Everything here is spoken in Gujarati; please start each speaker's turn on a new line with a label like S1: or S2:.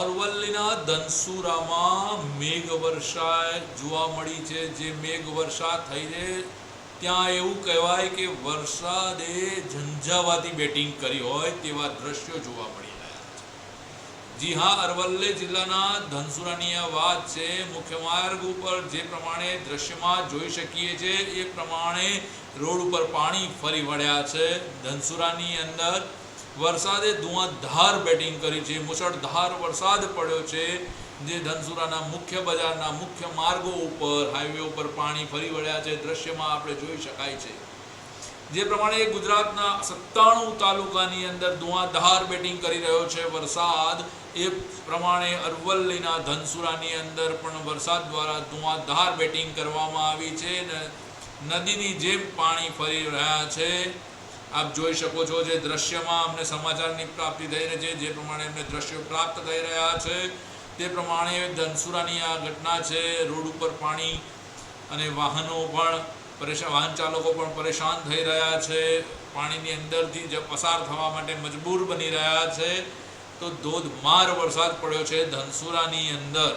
S1: અરવલ્લીના ધનસુરામાં મેઘ વર્ષા જોવા મળી છે. જે મેઘ વર્ષા થઈ છે, ત્યાં એવું કહેવાય કે વરસાદે ઝંઝાવાતી બેટિંગ કરી હોય તેવા દ્રશ્યો જોવા મળી જી હા, અરવલ્લી જિલ્લાના ધનસુરાની આ વાત છે. મુખ્ય માર્ગ ઉપર જે પ્રમાણે દ્રશ્યમાં જોઈ શકીએ છીએ, એ પ્રમાણે રોડ ઉપર પાણી ફરી વળ્યા છે. ધનસુરાની અંદર વરસાદે ધુઆંધાર બેટિંગ કરી છે. મુસળધાર વરસાદ પડ્યો છે જે ધનસુરાના મુખ્ય બજારના મુખ્ય માર્ગો ઉપર હાઈવે ઉપર પાણી ફરી વળ્યા છે. દ્રશ્યમાં આપણે જોઈ શકાય છે. જે પ્રમાણે ગુજરાતના સત્તાણું તાલુકાની અંદર ધુઆંધાર બેટિંગ કરી રહ્યો છે. વરસાદ એ પ્રમાણે અરવલ્લીના ધનસુરાની અંદર પણ વરસાદ દ્વારા ધુઆંધાર બેટિંગ કરવામાં આવી છે નદીની જેમ પાણી ફરી રહ્યા છે. આપ જોઈ શકો છો જે દ્રશ્યમાં અમને સમાચારની પ્રાપ્તિ થઈ રહી છે, જે પ્રમાણે અમને દ્રશ્યો પ્રાપ્ત થઈ રહ્યા છે. તે પ્રમાણે ધનસુરાની આ ઘટના છે, રોડ ઉપર પાણી અને વાહનો પણ પરેશાન વાહન ચાલકો પણ પરેશાન થઈ રહ્યા છે. પાણીની અંદરથી જ પસાર થવા માટે મજબૂર બની રહ્યા છે. તો ધોધમાર વરસાદ પડ્યો છે ધનસુરાની અંદર.